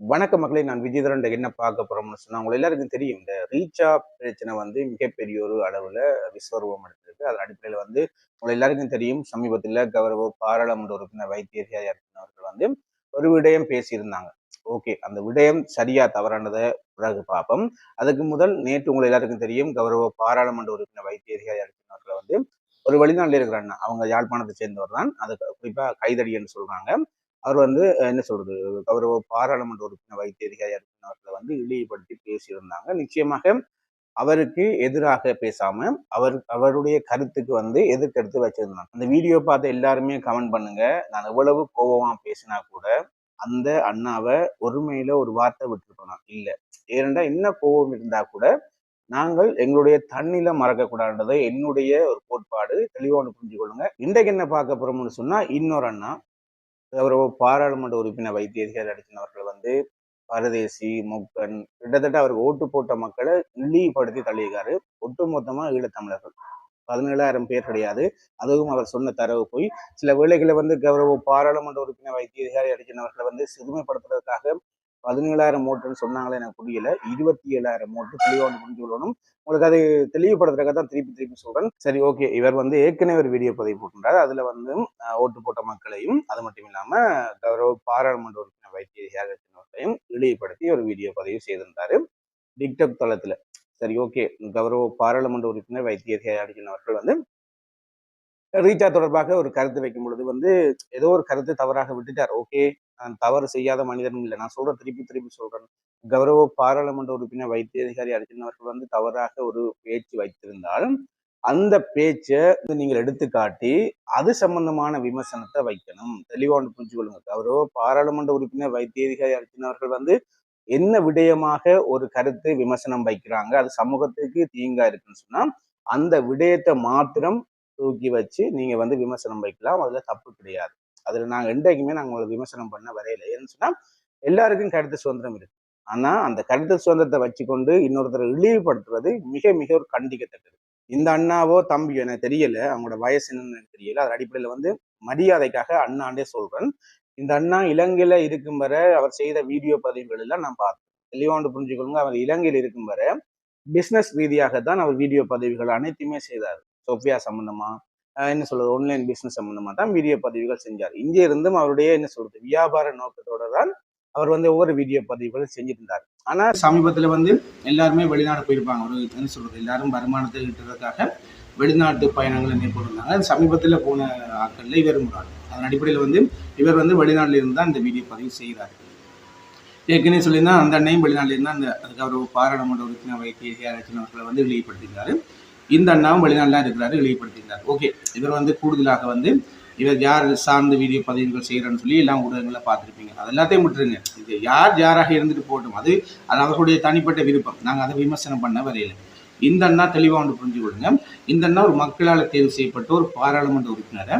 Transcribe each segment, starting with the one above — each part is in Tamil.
வணக்க மக்களே நான் விஜயதரன். என்ன பார்க்க போறோம்னு சொன்னா உங்க எல்லாருக்கும் தெரியும். இந்த ரீச்சா பிரச்சனை வந்து மிகப்பெரிய ஒரு அளவுல விஸ்வரூபம் எடுத்திருக்கு அதன் அடிப்படையில் வந்து உங்களை எல்லாருக்கும் தெரியும் சமீபத்தில் கௌரவ பாராளுமன்ற உறுப்பினர் வைத்தியர் அவர்கள் வந்து ஒரு விடயம் பேசியிருந்தாங்க. ஓகே அந்த விடயம் சரியா தவறானதை பிறகு பார்ப்போம். அதுக்கு முதல் நேற்று உங்களை எல்லாருக்கும் தெரியும் கௌரவ பாராளுமன்ற உறுப்பினர் வைத்தியர் அவர்கள் வந்து ஒரு வெளிநாட்டில் இருக்கிறாங்க அவங்க யாழ்ப்பாணத்தை சேர்ந்தவர் தான். அது குறிப்பாக கைதடி என்று சொல்றாங்க. அவர் வந்து என்ன சொல்றது அவர் பாராளுமன்ற உறுப்பினர் வைத்திய அதிகாரி அவர்களை வந்து இழிவுபடுத்தி பேசியிருந்தாங்க. நிச்சயமாக அவருக்கு எதிராக பேசாம அவர் அவருடைய கருத்துக்கு வந்து எதிர்கருத்து வச்சிருந்தாங்க. அந்த வீடியோ பார்த்து எல்லாருமே கமெண்ட் பண்ணுங்க. நான் எவ்வளவு கோபமா பேசினா கூட அந்த அண்ணாவை ஒருமையில ஒரு வார்த்தை விட்டுருக்கணும் இல்ல. ஏனென்றா என்ன கோபம் இருந்தா கூட நாங்கள் எங்களுடைய தண்ணில மறக்கக்கூடாதுன்றதை என்னுடைய ஒரு கோட்பாடு தெளிவான புரிஞ்சு கொள்ளுங்க இன்றைக்கு என்ன பார்க்க போறோம்னு சொன்னா இன்னொரு அண்ணா கௌரவ பாராளுமன்ற உறுப்பினர் வைத்தியர்கள் அடிச்சினவர்கள் வந்து பரதேசி முக்கன் கிட்டத்தட்ட அவருக்கு ஓட்டு போட்ட மக்களை இழிவுபடுத்தி தள்ளியிருக்காரு. ஒட்டுமொத்தமா ஈழத்தமிழர்கள். பதினேழாயிரம் பேர் கிடையாது. அதுவும் அவர் சொன்ன தரவு போய் சில வேளைகளை வந்து கௌரவ பாராளுமன்ற உறுப்பினர் வைத்தியதிகாரி அடிச்சினவர்களை வந்து சிறுமைப்படுத்துறதுக்காக பதினேழாயிரம் ஓட்டுன்னு சொன்னாங்களே எனக்கு புரியல. இருபத்தி ஏழாயிரம் ஓட்டு தெளிவாக புரிஞ்சு கொள்ளணும் உங்களுக்கு அது தெளிவுபடுத்துறதுக்காக தான் திருப்பி திருப்பி சொல்றேன். சரி ஓகே இவர் வந்து ஏற்கனவே ஒரு வீடியோ பதிவு போட்டுறாரு அதுல வந்து ஓட்டு போட்ட மக்களையும் அது மட்டும் இல்லாம கௌரவ பாராளுமன்ற உறுப்பினர் வைத்திய தியாகத்தினர்களையும் இழிவுபடுத்தி ஒரு வீடியோ பதிவு செய்திருந்தாரு. டிக்டாக் தளத்துல. சரி ஓகே கௌரவ பாராளுமன்ற உறுப்பினர் வைத்திய தியாகத்தின் வந்து ரீச்சா தொடர்பாக ஒரு கருத்து வைக்கும் பொழுது வந்து ஏதோ ஒரு கருத்து தவறாக விட்டுட்டார். ஓகே நான் தவறு செய்யாத மனிதனும் இல்லை. நான் சொல்ற திருப்பி திருப்பி சொல்றேன். கௌரவ பாராளுமன்ற உறுப்பினர் வைத்திய அதிகாரி அர்ஜுன் அவர்கள் வந்து தவறாக ஒரு பேச்சு வைத்திருந்தால் அந்த பேச்சை நீங்கள் எடுத்துக்காட்டி அது சம்பந்தமான விமர்சனத்தை வைக்கணும். தெளிவான புரிஞ்சு கொள்ளுங்க கௌரவ பாராளுமன்ற உறுப்பினர் வைத்திய அதிகாரி அர்ஜுன் அவர்கள் வந்து என்ன விடயமாக ஒரு கருத்து விமர்சனம் வைக்கிறாங்க? அது சமூகத்துக்கு தீங்கா இருக்குன்னு சொன்னா அந்த விடயத்தை மாத்திரம் தூக்கி வச்சு நீங்க வந்து விமர்சனம் வைக்கலாம். அதுல தப்பு கிடையாது. அதில் நாங்கள் என்றைக்குமே நாங்கள் உங்களை விமர்சனம் பண்ண வரையில. ஏன்னு சொன்னால் எல்லாருக்கும் கருத்து சுதந்திரம் இருக்கு. ஆனால் அந்த கருத்து சுதந்திரத்தை வச்சுக்கொண்டு இன்னொருத்தரை இழிவுபடுத்துவது மிக மிக ஒரு கண்டிக்கத்தக்கது. இந்த அண்ணாவோ தம்பியோ எனக்கு தெரியல. அவங்களோட வயசு என்னன்னு எனக்கு தெரியல. அதன் அடிப்படையில் வந்து மரியாதைக்காக அண்ணாண்டே சொல்றேன். இந்த அண்ணா இலங்கையில இருக்கும் வரை அவர் செய்த வீடியோ பதிவுகள் எல்லாம் நான் பார்த்தேன் தெளிவாண்டு புரிஞ்சுக்கொள்ளுங்க. அவர் இலங்கையில் இருக்கும் வரை பிஸ்னஸ் ரீதியாக தான் அவர் வீடியோ பதிவுகள் அனைத்துமே செய்தார். சோஃபியா சம்பந்தமா என்ன சொல்றது ஆன்லைன் பிசினஸ் சம்பந்தமா தான் வீடியோ பதிவுகள் செஞ்சார். இங்கே இருந்தும் அவருடைய என்ன சொல்றது வியாபார நோக்கத்தோட தான் அவர் வந்து ஒவ்வொரு வீடியோ பதிவுகளும் செஞ்சுட்டு இருந்தார் ஆனா வந்து எல்லாருமே வெளிநாடு போயிருப்பாங்க. ஒரு என்ன சொல்றது எல்லாரும் வருமானத்தை ஈட்டுறதுக்காக வெளிநாட்டு பயணங்களை மேற்கொண்டிருந்தாங்க. சமீபத்தில் போன ஆட்களில் இவர் முறாரு அதன் அடிப்படையில் வந்து இவர் வந்து வெளிநாட்டில் இருந்து தான் இந்த வீடியோ பதிவு செய்கிறார். ஏற்கனவே சொல்லியிருந்தா அந்த அன்னையும் வெளிநாட்டில் இருந்தால் அந்த அதுக்கு அவர் பாராளுமன்ற உறுப்பினர் வைத்திய அவர்களை வந்து வெளிப்படுத்தியிருந்தாரு இந்த அண்ணாவும் வெளிநாட்டில் இருக்கிறாரு வெளிப்படுத்தியிருந்தார். ஓகே இவர் வந்து கூடுதலாக வந்து இவர் யார் சார்ந்த வீடியோ பதிவுகள் செய்கிறேன்னு சொல்லி எல்லாம் ஊடகங்களில் பார்த்துருப்பீங்க. அது எல்லாத்தையும் விட்டுருங்க. இது யார் யாராக இருந்துட்டு போகட்டும் அது அது அவர்களுடைய தனிப்பட்ட விருப்பம். நாங்கள் அதை விமர்சனம் பண்ண வரையில. இந்த அண்ணா தெளிவாக ஒன்று புரிஞ்சு கொள்ளுங்க. இந்த அண்ணா ஒரு மக்களால் தேர்வு செய்யப்பட்ட ஒரு பாராளுமன்ற உறுப்பினரை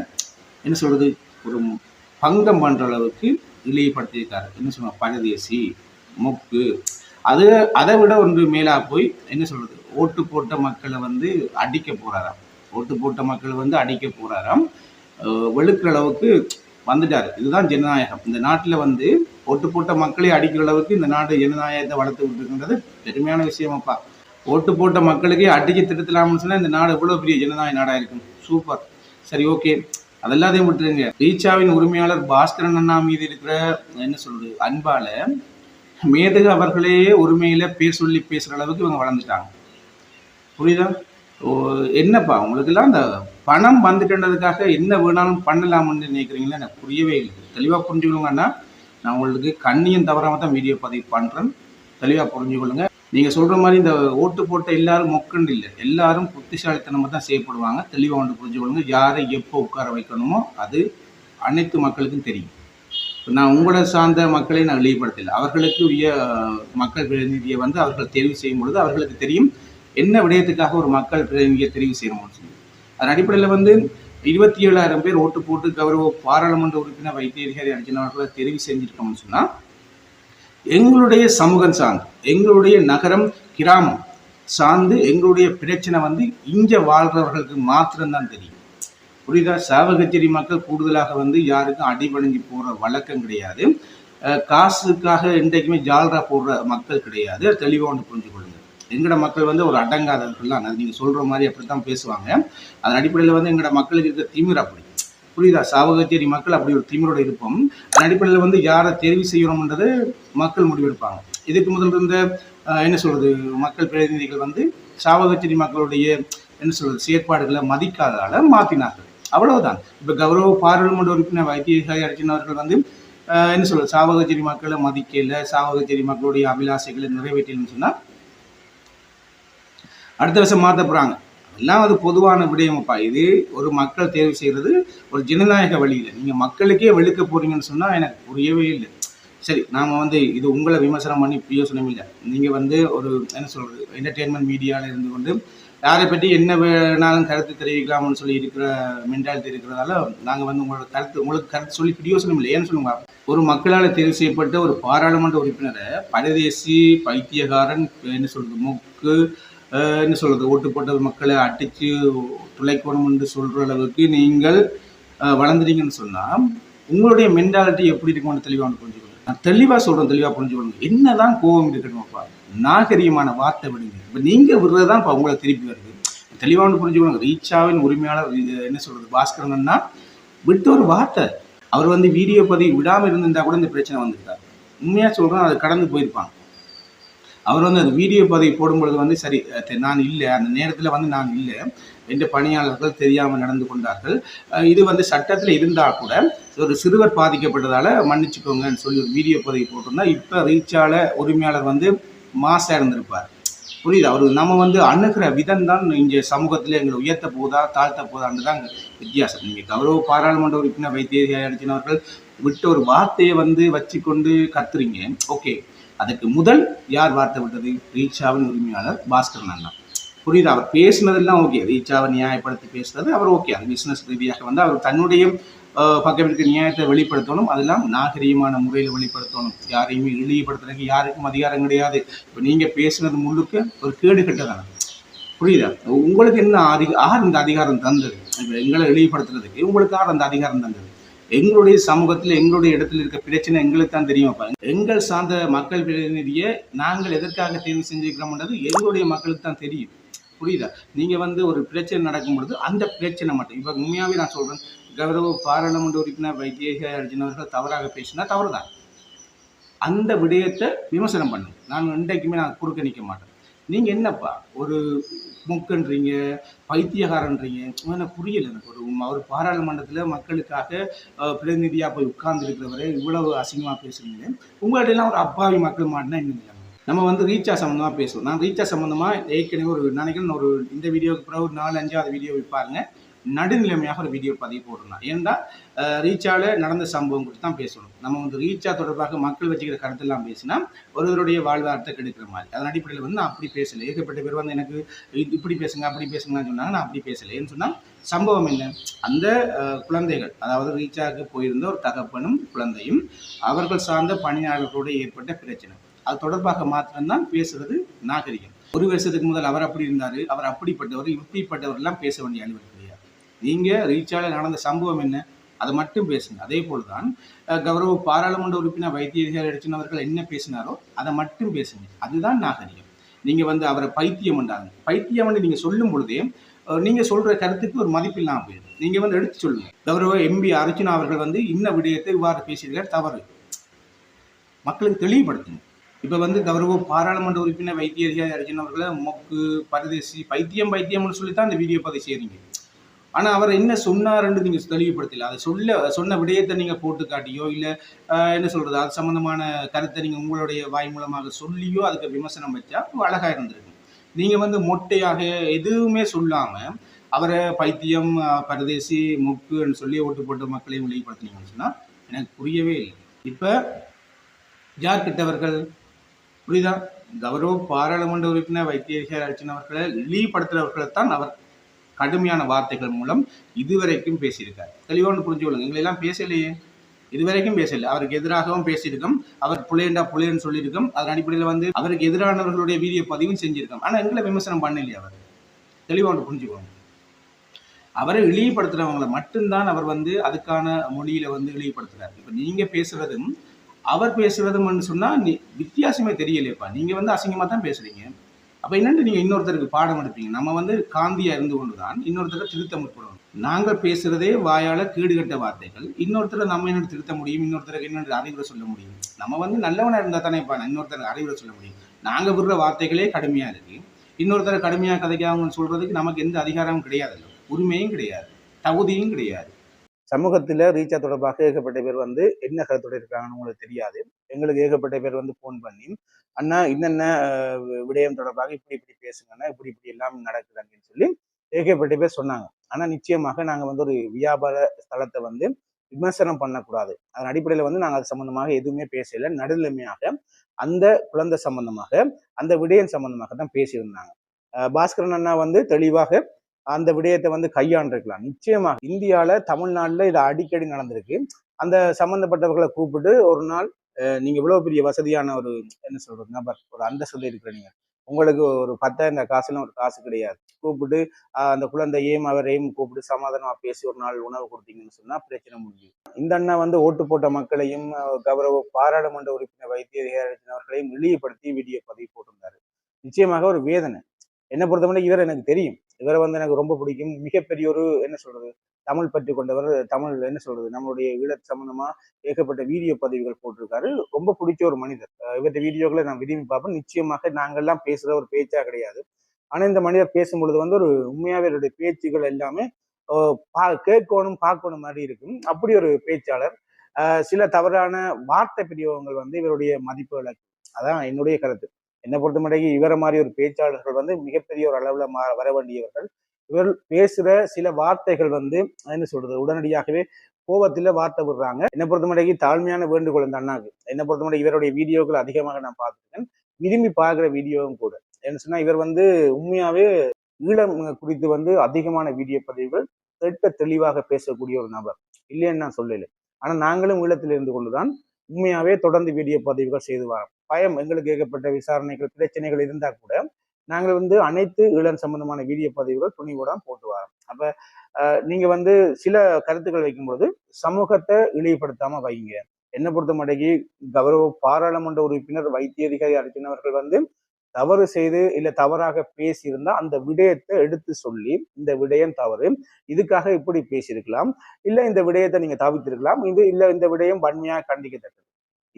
என்ன சொல்கிறது ஒரு பங்கம் பண்ணுற அளவுக்கு இழிவுபடுத்தியிருக்காரு. என்ன சொல்லுவாங்க பரதேசி மொக்கு அது அதை விட ஒன்று மேலாக போய் என்ன சொல்கிறது ஓட்டு போட்ட மக்களை வந்து அடிக்க போகிறாராம் ஓட்டு போட்ட மக்கள் வந்து அடிக்க போறாராம். வெளுக்கிற அளவுக்கு வந்துட்டார். இதுதான் ஜனநாயகம். இந்த நாட்டில் வந்து ஓட்டு போட்ட மக்களை அடிக்கிற அளவுக்கு இந்த நாடு ஜனநாயகத்தை வளர்த்து விட்டுருக்கின்றது பெருமையான விஷயமாப்பா ஓட்டு போட்ட மக்களுக்கே அடிக்க திருத்தலாம்னு சொன்னால் இந்த நாடு எவ்வளோ பெரிய ஜனநாயக நாடாக இருக்கும். சூப்பர். சரி ஓகே. அதெல்லாத்தையும் விட்டுருங்க. ரீச்சாவின் உரிமையாளர் பாஸ்கரன் அண்ணா மீது இருக்கிற என்ன சொல்றது அன்பால மேதகு அவர்களே உரிமையில பேர் சொல்லி பேசுகிற அளவுக்கு இவங்க வளர்ந்துட்டாங்க. புரியுதா? என்னப்பா உங்களுக்கெல்லாம் அந்த பணம் வந்துட்டுன்றதுக்காக என்ன வேணாலும் பண்ணலாம்னு நினைக்கிறீங்களா? எனக்கு புரியவே இல்லை. தெளிவாக புரிஞ்சுக்கணுங்கன்னா நான் உங்களுக்கு கண்ணியும் தவறாம தான் வீடியோ பதிவு பண்ணுறேன் தெளிவாக புரிஞ்சுக்கொள்ளுங்க. நீங்கள் சொல்கிற மாதிரி இந்த ஓட்டு போட்ட எல்லாரும் மொக்கண்டு இல்லை. எல்லாரும் புத்திசாலித்தனமாக தான் செய்யப்படுவாங்க தெளிவாக ஒன்று புரிஞ்சுக்கொள்ளுங்க. யாரை எப்போ உட்கார வைக்கணுமோ அது அனைத்து மக்களுக்கும் தெரியும். நான் உங்களோட சார்ந்த மக்களை நான் வெளிப்படுத்தலை. அவர்களுக்கு உரிய மக்கள் பிரதிநிதியை வந்து அவர்கள் தேர்வு செய்யும் பொழுது அவர்களுக்கு தெரியும். என்ன விடயத்துக்காக ஒரு மக்கள் பிரதிநிதியை தெரிவு செய்யணும்னு சொல்லி. அதன் அடிப்படையில் வந்து இருபத்தி ஏழாயிரம் பேர் ஓட்டு போட்டு கௌரவ பாராளுமன்ற உறுப்பினர் வைத்தியதிகாரி அர்ஜுன் அவர்களை தெரிவு செஞ்சிருக்கோம்னு சொன்னால் எங்களுடைய சமூகம் சார்ந்து எங்களுடைய நகரம் கிராமம் சார்ந்து எங்களுடைய பிரச்சனை வந்து இங்கே வாழ்கிறவர்களுக்கு மாத்திரம்தான் தெரியும். புரியுதா? சாவகச்சேரி மக்கள் கூடுதலாக வந்து யாருக்கும் அடிபணிஞ்சு போகிற வழக்கம் கிடையாது. காசுக்காக இன்றைக்குமே ஜால்ரா போடுற மக்கள் கிடையாது. அது தெளிவாக ஒன்று புரிஞ்சு கொள்ளுங்க எங்களோட மக்கள் வந்து ஒரு அடங்காதவர்கள்லாம் அது நீங்கள் சொல்கிற மாதிரி அப்படி தான் பேசுவாங்க. அதன் அடிப்படையில் வந்து எங்களோட மக்களுக்கு இருக்க திமிர் அப்படி. புரியுதா? சாவகச்சேரி மக்கள் அப்படி ஒரு திமிரோட இருப்போம். அதன் அடிப்படையில் வந்து யாரை தெரிவு செய்யணும்ன்றது மக்கள் முடிவெடுப்பாங்க. இதுக்கு முதல் இருந்த என்ன சொல்கிறது மக்கள் பிரதிநிதிகள் வந்து சாவகச்சேரி மக்களுடைய என்ன சொல்கிறது செயற்பாடுகளை மதிக்காததால மாற்றினார்கள் அவ்வளவுதான். இப்போ கௌரவ பாராளுமன்ற உறுப்பினர் வைத்தியசாலை அர்ச்சனவர்கள் வந்து என்ன சொல்கிறது சாவகச்சேரி மக்களை மதிக்கல சாவகச்சேரி மக்களுடைய அபிலாசைகளை நிறைவேற்றலன்னு சொன்னால் அடுத்த வருஷம் மாற்ற போகிறாங்க எல்லாம் அது பொதுவான விடயமப்பா. இது ஒரு மக்கள் தேர்வு செய்கிறது ஒரு ஜனநாயக வழியில் நீங்கள் மக்களுக்கே வெளுக்க போகிறீங்கன்னு சொன்னால் எனக்கு புரியவே இல்லை. சரி நாம் வந்து இது உங்களை விமர்சனம் பண்ணி பிரயோசனம் இல்லை நீங்கள் வந்து ஒரு என்ன சொல்கிறது என்டர்டெயின்மெண்ட் மீடியாவில் இருந்து கொண்டு யாரை பற்றி என்ன வேணாலும் கருத்து தெரிவிக்கலாம்னு சொல்லி இருக்கிற மென்டாலிட்டி இருக்கிறதால நாங்கள் வந்து உங்களோட கருத்து உங்களுக்கு கருத்து சொல்லி பிரயோசனம் இல்லை ஏன்னு சொல்லுங்க ஒரு மக்களால் தேர்வு செய்யப்பட்ட ஒரு பாராளுமன்ற உறுப்பினரை பரதேசி பைத்தியகாரன் என்ன சொல்கிறது மூக்கு என்ன சொல்கிறது ஓட்டு போட்ட மக்களை அடித்து துளைக்கணும் என்று சொல்கிற அளவுக்கு நீங்கள் வளர்ந்துட்டீங்கன்னு சொன்னால் உங்களுடைய மென்டாலிட்டி எப்படி இருக்கும்னு தெளிவாக புரிஞ்சுக்கணும் நான் தெளிவாக சொல்கிறேன் தெளிவாக புரிஞ்சுக்கணும் என்னதான் கோபம் இருக்கணும்ப்பா நாகரிகமான வார்த்தை விடுங்க. இப்போ நீங்கள் விடுறது தான் இப்போ உங்களை திருப்பி வருது. தெளிவாக புரிஞ்சுக்கணும் ரீச்சாவின் உரிமையாளர் இது என்ன சொல்கிறது பாஸ்கரன்னா விட்ட ஒரு வார்த்தை. அவர் வந்து வீடியோ பதிவு விடாமல் இருந்திருந்தா கூட இந்த பிரச்சனை வந்திருக்காரு உண்மையாக சொல்கிறேன் அது கடந்து போயிருப்பாங்க. அவர் வந்து அந்த வீடியோ பதிவு போடும்பொழுது வந்து சரி நான் இல்லை. அந்த நேரத்தில் வந்து நான் இல்லை. என்ற பணியாளர்கள் தெரியாமல் நடந்து கொண்டார்கள். இது வந்து சட்டத்தில் இருந்தால் கூட ஒரு சிறுவர் பாதிக்கப்பட்டதால் மன்னிச்சுக்கோங்கன்னு சொல்லி ஒரு வீடியோ பதிவு போட்டிருந்தா இப்போ ரீச்சால உரிமையாளர் வந்து மாசாக இருந்திருப்பார். புரியுது? அவர் நம்ம வந்து அணுகிற விதம் தான் இங்கே சமூகத்தில் எங்களை உயர்த்த போதா தாழ்த்த போதான்னு தான் வித்தியாசம். நீங்கள் கௌரவ பாராளுமன்ற உறுப்பினர் வைத்திய அடிச்சினவர்கள் விட்ட ஒரு வார்த்தையை வந்து வச்சுக்கொண்டு கத்துறீங்க. ஓகே. அதுக்கு முதல் யார் வார்த்தை விட்டது? ரீச்சாவின் உரிமையாளர் பாஸ்கரன் அண்ணா புரியுது? அவர் பேசினதெல்லாம் ஓகே ரீச்சாவை நியாயப்படுத்தி பேசுனது அவர் ஓகே அது பிஸ்னஸ் ரீதியாக வந்து அவர் தன்னுடைய அஹ், பக்கம் இருக்க நியாயத்தை வெளிப்படுத்தணும். அதெல்லாம் நாகரீகமான முறையில் வெளிப்படுத்தணும். யாரையுமே இழிவுபடுத்துறதுக்கு யாருக்கும் அதிகாரம் கிடையாது. இப்போ நீங்கள் பேசுனது முழுக்க ஒரு கேடு கெட்டதான? புரியுதா? உங்களுக்கு என்ன அதிக ஆர் இந்த அதிகாரம் தந்தது? இப்போ எங்களை இழிவுபடுத்துறதுக்கு உங்களுக்கு ஆர் அந்த அதிகாரம் தந்தது? எங்களுடைய சமூகத்தில் எங்களுடைய இடத்துல இருக்க பிரச்சனை எங்களுக்கு தான் தெரியும் எங்கள் சார்ந்த மக்கள் பிரதிநிதியை நாங்கள் எதற்காக தேர்வு செஞ்சுக்கிறோம்ன்றது எங்களுடைய மக்களுக்கு தான் தெரியும் புரியுதா? நீங்கள் வந்து ஒரு பிரச்சனை நடக்கும் பொழுது அந்த பிரச்சனை மட்டும் இப்போ உண்மையாகவே நான் சொல்கிறேன் கௌரவ பாராளுமன்ற உறுப்பினர் வைத்திய அர்ஜுனவர்கள் தவறாக பேசினா தவறு தான் அந்த விடயத்தை விமர்சனம் பண்ணுங்க நான் இன்றைக்குமே நான் குறுக்க நிற்க மாட்டேன். நீங்கள் என்னப்பா ஒரு முக்குன்றீங்க பைத்தியகாரன்றீங்க எனக்கு புரியல எனக்கு ஒரு அவர் பாராளுமன்றத்தில் மக்களுக்காக பிரதிநிதியாக போய் உட்கார்ந்துருக்கிறவரை இவ்வளவு அசிங்கமாக பேசுறீங்க. உங்கள்ட்ட எல்லாம் ஒரு அப்பாவி மக்கள் மாட்டினா என்ன நம்ம வந்து ரீச்சா சம்மந்தமாக பேசுவோம். நான் ரீச்சா சம்மந்தமாக ஏற்கனவே ஒரு நினைக்கிறேன் ஒரு இந்த வீடியோக்கு பிறகு ஒரு நாலு அஞ்சாவது வீடியோ விற்பாருங்க நடுநிலைமையாக ஒரு வீடியோ பதிவு போடணும் ஏன்னா அஹ், ரீச்சால நடந்த சம்பவம் குறித்து தான் பேசணும். நம்ம வந்து ரீச்சா தொடர்பாக மக்கள் வச்சுக்கிற கருத்தெல்லாம் பேசினா ஒருவருடைய வாழ்வாரத்தை கெடுக்கிற மாதிரி. அதன் அடிப்படையில் வந்து நான் அப்படி பேசல. ஏகப்பட்ட பேர் வந்து எனக்கு இப்படி பேசுங்க அப்படி பேசுங்கன்னு சொன்னாங்க. நான் அப்படி பேசலை. ஏன்னு சொன்னா சம்பவம் என்ன? அந்த குழந்தைகள் அதாவது ரீச்சாக்கு போயிருந்த ஒரு தகப்பனும் குழந்தையும் அவர்கள் சார்ந்த பணியாளர்களோடு ஏற்பட்ட பிரச்சனை. அது தொடர்பாக மாத்திரம்தான் பேசுறது நாகரிகம். ஒரு வருஷத்துக்கு முதல் அவர் அப்படி இருந்தார். அவர் அப்படிப்பட்டவர் இப்படிப்பட்டவர் எல்லாம் பேச வேண்டிய அலுவலகம். நீங்கள் ரீச்சாலே நடந்த சம்பவம் என்ன? அதை மட்டும் பேசுங்க. அதே போல் தான் கௌரவ பாராளுமன்ற உறுப்பினர் வைத்தியர்கள் அடிச்சினவர்கள் என்ன பேசினாரோ அதை மட்டும் பேசுங்க. அதுதான் நாகரிகம். நீங்கள் வந்து அவரை பைத்தியம் பண்ணாங்க பைத்தியம் பண்ணி நீங்கள் சொல்லும் பொழுதே நீங்கள் சொல்கிற கருத்துக்கு ஒரு மதிப்பு இல்லாமல் போயிடும். நீங்கள் வந்து எடுத்து சொல்லுங்கள் கௌரவ எம்பி அர்ஜுனா அவர்கள் வந்து இன்ன விடயத்தை இவ்வாறு பேசியிருக்கார். தவறு. மக்களுக்கு தெளிவுபடுத்துங்க. இப்போ வந்து கௌரவ பாராளுமன்ற உறுப்பினர் வைத்திய அதிகாரி அர்ஜுன் மொக்கு பரதேசி பைத்தியம் பைத்தியம்னு சொல்லி தான் இந்த வீடியோ பதிவு செய்கிறீங்க ஆனால் அவர் என்ன சொன்னாருன்னு நீங்கள் தெளிவுபடுத்தல. அதை சொல்ல சொன்ன விடயத்தை நீங்கள் போட்டு காட்டியோ இல்லை என்ன சொல்கிறது அது சம்மந்தமான கருத்தை நீங்கள் உங்களுடைய வாய் மூலமாக சொல்லியோ அதுக்கு விமர்சனம் வச்சா அழகாக இருந்திருக்கும். நீங்கள் வந்து மொட்டையாக எதுவுமே சொல்லாமல் அவரை பைத்தியம் பரதேசி முக்குன்னு சொல்லி ஓட்டு போட்ட மக்களையும் வெளிப்படுத்தினீங்கன்னு சொன்னால் எனக்கு புரியவே இல்லை. இப்போ யார் கிட்டவர்கள் புரியுதா? கௌரவ பாராளுமன்ற உறுப்பினர் வைத்தியர்கள் அர்ச்சன் அவர்களை இழிவுபடுத்துறவர்களை தான் அவர் கடுமையான வார்த்தைகள் மூலம் இதுவரைக்கும் பேசியிருக்கார். தெளிவாக புரிஞ்சு கொள்ளுங்க. எங்களை எல்லாம் பேசலையே? இதுவரைக்கும் பேசல. அவருக்கு எதிராகவும் பேசியிருக்கோம். அவர் புலேண்டா புலேன்னு சொல்லியிருக்கோம். அதன் அடிப்படையில் வந்து அவருக்கு எதிரானவர்களுடைய வீடியோ பதிவும் செஞ்சிருக்கோம். ஆனால் எங்களை விமர்சனம் பண்ணலையே அவர். தெளிவாக புரிஞ்சுக்கோங்க அவரை இழிவுபடுத்துறவங்களை மட்டும்தான் அவர் வந்து அதுக்கான மொழியில வந்து இழிவுபடுத்துறாரு. இப்போ நீங்க பேசுறதும் அவர் பேசுறதுன்னு சொன்னா நீ வித்தியாசமே தெரியலையப்பா. நீங்க வந்து அசிங்கமா தான் பேசுறீங்க. அப்ப என்னென்று நீங்க இன்னொருத்தருக்கு பாடம் எடுப்பீங்க? நம்ம வந்து காந்தியா இருந்து கொண்டுதான் இன்னொருத்தரை திருத்த முற்படணும் நாங்கள் பேசுறதே வாயால கீடுகட்ட வார்த்தைகள். இன்னொருத்தரை நம்ம என்ன திருத்த முடியும்? இன்னொருத்தருக்கு என்ன அறிவுரை சொல்ல முடியும்? நம்ம வந்து நல்லவனா இருந்தா தானே இப்ப இன்னொருத்தருக்கு அறிவுரை சொல்ல முடியும். நாங்க விடுற வார்த்தைகளே கடுமையா இருக்கு. இன்னொருத்தரை கடுமையா கதைக்காமன்னு சொல்றதுக்கு நமக்கு எந்த அதிகாரமும் கிடையாது உரிமையும் கிடையாது. தகுதியும் கிடையாது. சமூகத்தில் ரீச்சா தொடர்பாக ஏகப்பட்ட பேர் வந்து என்ன கருத்தோட இருக்காங்கன்னு உங்களுக்கு தெரியாது. எங்களுக்கு ஏகப்பட்ட பேர் வந்து ஃபோன் பண்ணி அண்ணா என்னென்ன விடயம் தொடர்பாக இப்படி இப்படி பேசுங்கன்னா இப்படி இப்படி எல்லாம் நடக்குதுன்னு சொல்லி ஏகப்பட்ட பேர் சொன்னாங்க. ஆனால் நிச்சயமாக நாங்கள் வந்து ஒரு வியாபார ஸ்தலத்தை வந்து விமர்சனம் பண்ணக்கூடாது. அதன் அடிப்படையில் வந்து நாங்கள் அது சம்மந்தமாக எதுவுமே பேசல. நடுநிலைமையாக அந்த குழந்தை சம்பந்தமாக அந்த விடயம் சம்பந்தமாக தான் பேசியிருந்தாங்க. பாஸ்கரன் அண்ணா வந்து தெளிவாக அந்த விடயத்தை வந்து கையாண்டிருக்கலாம். நிச்சயமாக இந்தியாவில் தமிழ்நாட்டில் இது அடிக்கடி நடந்திருக்கு. அந்த சம்மந்தப்பட்டவர்களை கூப்பிட்டு ஒரு நாள் நீங்கள் இவ்வளோ பெரிய வசதியான ஒரு என்ன சொல்கிறது நபர் ஒரு அந்தஸ்து இருக்கிற நீங்கள் உங்களுக்கு ஒரு பத்தாயிரம் காசுலாம் ஒரு காசு கிடையாது. கூப்பிட்டு அந்த குழந்தையையும் அவரையும் கூப்பிட்டு சமாதானமாக பேசி ஒரு நாள் உணவு கொடுத்தீங்கன்னு சொன்னால் பிரச்சனை முடியும் இந்த அண்ணா வந்து ஓட்டு போட்ட மக்களையும் கௌரவ பாராளுமன்ற உறுப்பினர் வைத்தியர் அவர்களையும் இழிவுபடுத்தி வீடியோ பதிவு போட்டிருந்தாரு. நிச்சயமாக ஒரு வேதனை. என்னை பொறுத்தவரை இவர் எனக்கு தெரியும். இவரை வந்து எனக்கு ரொம்ப பிடிக்கும். மிகப்பெரிய ஒரு என்ன சொல்றது தமிழ் பற்றி கொண்டவர் தமிழ் என்ன சொல்றது நம்மளுடைய ஈழ சம்பந்தமா ஏகப்பட்ட வீடியோ பதிவுகள் போட்டிருக்காரு. ரொம்ப பிடிச்ச ஒரு மனிதர். அஹ் வீடியோக்களை நான் விரும்பி பார்ப்பேன். நிச்சயமாக நாங்கள்லாம் பேசுற ஒரு பேச்சா கிடையாது. ஆனால் இந்த மனிதர் பேசும்பொழுது வந்து ஒரு உண்மையாகவே இவருடைய பேச்சுகள் எல்லாமே பா- கேட்கணும் பார்க்கணும் மாதிரி இருக்கும். அப்படி ஒரு பேச்சாளர். சில தவறான வார்த்தை பிரியோகங்கள் வந்து இவருடைய மதிப்பு விளக்கு அதான் என்னுடைய கருத்து. என்னை பொறுத்த மட்டும் இவரை மாதிரி ஒரு பேச்சாளர்கள் வந்து மிகப்பெரிய ஒரு அளவில் மா வர வேண்டியவர்கள். இவர் பேசுகிற சில வார்த்தைகள் வந்து என்ன சொல்றது உடனடியாகவே கோபத்தில் வார்த்தை விடுறாங்க. என்னை பொறுத்த மட்டும் தாழ்மையான வேண்டுகோள் இந்த அண்ணாக்கு. என்னை பொறுத்த மட்டும் இவருடைய வீடியோக்கள் அதிகமாக நான் பார்த்துருக்கேன். விரும்பி பார்க்குற வீடியோவும் கூட. என்ன சொன்னால் இவர் வந்து உண்மையாகவே ஈழம் குறித்து வந்து அதிகமான வீடியோ பதிவுகள் தெட்ட தெளிவாக பேசக்கூடிய ஒரு நபர். இல்லைன்னு நான் சொல்லலை. ஆனால் நாங்களும் ஈழத்தில் இருந்து கொண்டுதான் உண்மையாகவே தொடர்ந்து வீடியோ பதிவுகள் செய்து வரோம். பயம் எங்களுக்கு ஏகப்பட்ட விசாரணைகள் பிரச்சனைகள் இருந்தால் கூட நாங்கள் வந்து அனைத்து ஈழம் சம்பந்தமான வீடியோ பதிவுகள் துணிவோட போட்டு வரோம். அப்போ நீங்கள் நீங்க வந்து சில கருத்துக்கள் வைக்கும்பொழுது சமூகத்தை இழிவுபடுத்தாமல் வைங்க. என்னை பொறுத்த மடங்கி கௌரவ பாராளுமன்ற உறுப்பினர் வைத்திய அதிகாரி அர்ஜுன் அவர்கள் வந்து தவறு செய்து இல்லை தவறாக பேசியிருந்தா அந்த விடயத்தை எடுத்து சொல்லி இந்த விடயம் தவறு இதுக்காக இப்படி பேசியிருக்கலாம். இல்லை இந்த விடயத்தை நீங்கள் தவித்திருக்கலாம் இது இல்லை இந்த விடயம் வன்மையாக கண்டிக்கத்தக்கது.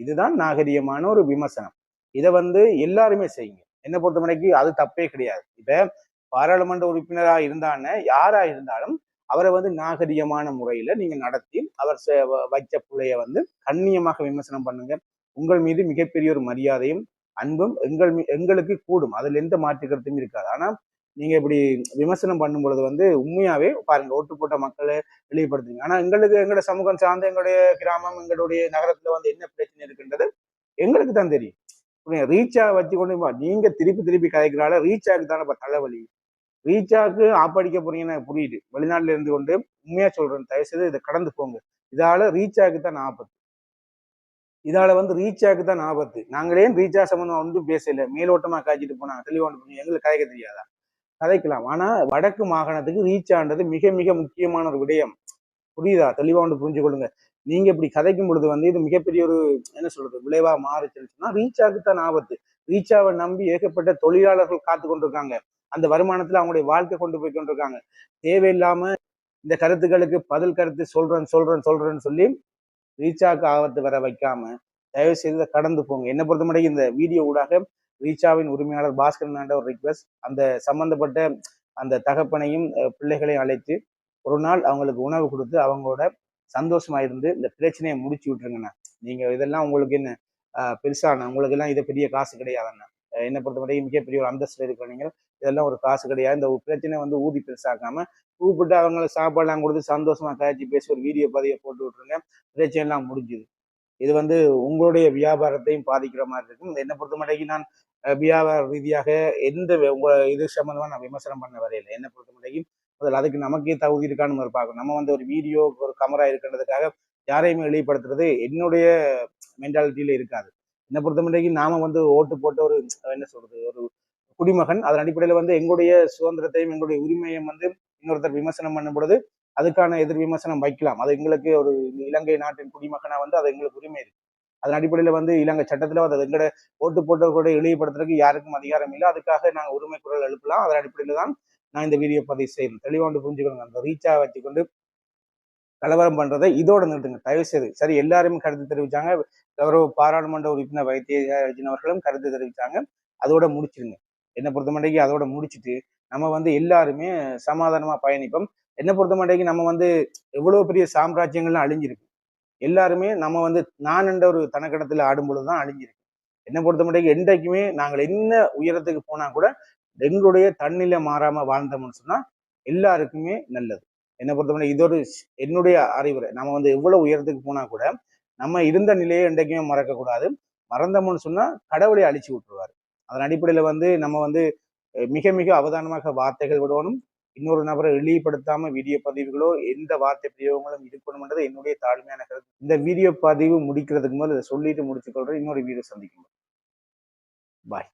இதுதான் நாகரிகமான ஒரு விமர்சனம். இதை வந்து எல்லாருமே செய்யுங்க. என்னை பொறுத்தவரைக்கும் அது தப்பே கிடையாது. இப்ப பாராளுமன்ற உறுப்பினரா இருந்தான்னு யாரா இருந்தாலும் அவரை வந்து நாகரிகமான முறையில நீங்க நடத்தி அவர் செ- வ- வச்ச பிள்ளைய வந்து கண்ணியமாக விமர்சனம் பண்ணுங்க. உங்கள் மீது மிகப்பெரிய ஒரு மரியாதையும் அன்பும் எங்கள் எங்களுக்கு கூடும். அதுல எந்த மாற்று கருத்தும் இருக்காது. ஆனா நீங்க இப்படி விமர்சனம் பண்ணும் பொழுது வந்து உண்மையாவே பாருங்க ஓட்டு போட்ட மக்களை வெளிப்படுத்துங்க ஆனா எங்களுக்கு எங்களோட சமூகம் சார்ந்த எங்களுடைய கிராமம் எங்களுடைய நகரத்துல வந்து என்ன பிரச்சனை இருக்குன்றது எங்களுக்கு தான் தெரியும். ரீச்சா வச்சு கொண்டு வா. நீங்க திருப்பி திருப்பி கதைக்கிறால ரீச்சாக்கு தானே இப்ப தலைவலி. ரீச்சாக்கு ஆப்படிக்க போறீங்கன்னு எனக்கு புரியுது. வெளிநாட்டுல இருந்து கொண்டு உண்மையா சொல்றேன். தயவு செய்து இதை கடந்து போங்க. இதால ரீச்சாக்கு தான் ஆபத்து. இதால வந்து ரீச்சாக்கு தான் ஆபத்து. நாங்களே ரீச்சா சம்பந்தம் ஒன்றும் பேசல. மேலோட்டமா காய்ச்சிட்டு போனாங்க. தெளிவான எங்களுக்கு கதைக்க தெரியாதா? கதைக்கலாம். ஆனா வடக்கு மாகாணத்துக்கு ரீச் ஆனது மிக மிக முக்கியமான ஒரு விடயம். புரியுதா? தெளிவா ஒன்று புரிஞ்சு கொள்ளுங்க நீங்க இப்படி கதைக்கும் பொழுது வந்து இது மிகப்பெரிய ஒரு என்ன சொல்றது விளைவா மாறுச்சுன்னு சொன்னா ரீச்சாக்குத்தான் ஆபத்து. ரீச்சாவை நம்பி ஏகப்பட்ட தொழிலாளர்கள் காத்து கொண்டிருக்காங்க. அந்த வருமானத்துல அவங்களுடைய வாழ்க்கை கொண்டு போய் கொண்டிருக்காங்க. தேவையில்லாம இந்த கருத்துக்களுக்கு பதில் கருத்து சொல்றேன் சொல்றேன் சொல்றேன்னு சொல்லி ரீச்சாக்கு ஆபத்து வர வைக்காம தயவு செய்து கடந்து போங்க. என்னை பொறுத்த இந்த வீடியோ ஊடாக ரீச்சாவின் உரிமையாளர் பாஸ்கரன் ஒரு ரிக்வெஸ்ட் அந்த சம்பந்தப்பட்ட அந்த தகப்பனையும் பிள்ளைகளையும் அழைத்து ஒரு நாள் அவங்களுக்கு உணவு கொடுத்து அவங்களோட சந்தோஷமா இருந்து இந்த பிரச்சனையை முடிச்சு விட்டுருங்கண்ணா. நீங்க இதெல்லாம் உங்களுக்கு என்ன பெருசான உங்களுக்கு எல்லாம் இது பெரிய காசு கிடையாதுண்ணா. அஹ் என்னை பொறுத்தவரைக்கும் மிகப்பெரிய ஒரு அந்தஸ்தில் இருக்கிற நீங்கள் இதெல்லாம் ஒரு காசு கிடையாது. இந்த பிரச்சனை வந்து ஊதி பெருசாக்காம கூப்பிட்டு அவங்களுக்கு சாப்பாடுலாம் கொடுத்து சந்தோஷமா காய்ச்சி பேசி ஒரு வீடியோ பதிவை போட்டு விட்டுருங்க. பிரச்சனை எல்லாம் முடிஞ்சுது. இது வந்து உங்களுடைய வியாபாரத்தையும் பாதிக்கிற மாதிரி இருக்கும். என்னை பொறுத்த மட்டும் நான் வியாபார ரீதியாக எந்த வே- இது சம்மந்தமாக நான் விமர்சனம் பண்ண வரையில என்னை பொறுத்த மட்டும் முதல்ல அதுக்கு நமக்கே தகுதி இருக்கான்னு நம்ம பார்க்கணும். நம்ம வந்து ஒரு வீடியோ ஒரு கமரா இருக்கிறதுக்காக யாரையுமே வெளிப்படுத்துறது என்னுடைய மென்டாலிட்டியில இருக்காது. என்னை பொறுத்த நாம வந்து ஓட்டு போட்ட ஒரு என்ன சொல்றது ஒரு குடிமகன் அதன் அடிப்படையில் வந்து எங்களுடைய சுதந்திரத்தையும் எங்களுடைய உரிமையும் வந்து இன்னொருத்தர் விமர்சனம் பண்ணும் பொழுது அதுக்கான எதிர் விமர்சனம் வைக்கலாம். அது எங்களுக்கு ஒரு இலங்கை நாட்டின் குடிமகனா வந்து அது எங்களுக்கு உரிமை இருக்கு. அதன் அடிப்படையில் வந்து இலங்கை சட்டத்தில் அதை எங்களோட ஓட்டு போட்டவர்களோட இழிவுபடுத்துறதுக்கு யாருக்கும் அதிகாரம் இல்லை. அதுக்காக நாங்கள் உரிமை குரல் எழுப்பலாம். அதன் அடிப்படையில் தான் நான் இந்த வீடியோ பதிவு செய்யணும் தெளிவாண்டு புரிஞ்சுக்கணும் அந்த ரீச்சாக வச்சுக்கொண்டு கலவரம் பண்றதை இதோட நிறுத்துங்க. தயவு செய்து சரி எல்லாருமே கருத்து தெரிவிச்சாங்க. கௌரவ பாராளுமன்ற உறுப்பினர் வைத்தியராஜன் அவர்களும் கருத்து தெரிவிச்சாங்க. அதோட முடிச்சிருங்க. என்னை பொறுத்தமண்டைக்கு அதோட முடிச்சிட்டு நம்ம வந்து எல்லாருமே சமாதானமா பயணிப்போம். என்னை பொறுத்த மண்டைக்கு நம்ம வந்து எவ்வளவு பெரிய சாம்ராஜ்யங்கள்லாம் அழிஞ்சிருக்கு. எல்லாருமே நம்ம வந்து நான் என்ற ஒரு தனக்கடத்தில் ஆடும் பொழுதுதான் அழிஞ்சிருக்கு. என்னை பொறுத்த மட்டும் என்றைக்குமே நாங்கள் என்ன உயரத்துக்கு போனால் கூட எங்களுடைய தன்னிலை மாறாமல் வாழ்ந்தோம்னு சொன்னால் எல்லாருக்குமே நல்லது. என்னை பொறுத்தவரை இது ஒரு என்னுடைய அறிவுரை. நம்ம வந்து எவ்வளோ உயரத்துக்கு போனால் கூட நம்ம இருந்த நிலையை என்றைக்குமே மறக்கக்கூடாது மறந்தோம்னு சொன்னால் கடவுளை அழிச்சு விட்டுருவார். அதன் அடிப்படையில் வந்து நம்ம வந்து மிக மிக அவதானமாக வார்த்தைகள் விடணும் இன்னொரு நபரை இழிவுபடுத்தாம வீடியோ பதிவுகளோ எந்த வார்த்தை பிரயோகங்களும் இருக்கணும்ன்றது என்னுடைய தாழ்மையான கருத்து. இந்த வீடியோ பதிவு முடிக்கிறதுக்கு முதல்ல இதை சொல்லிட்டு முடிச்சுக்கொள்றேன் இன்னொரு வீடியோ சந்திக்கும் பாய்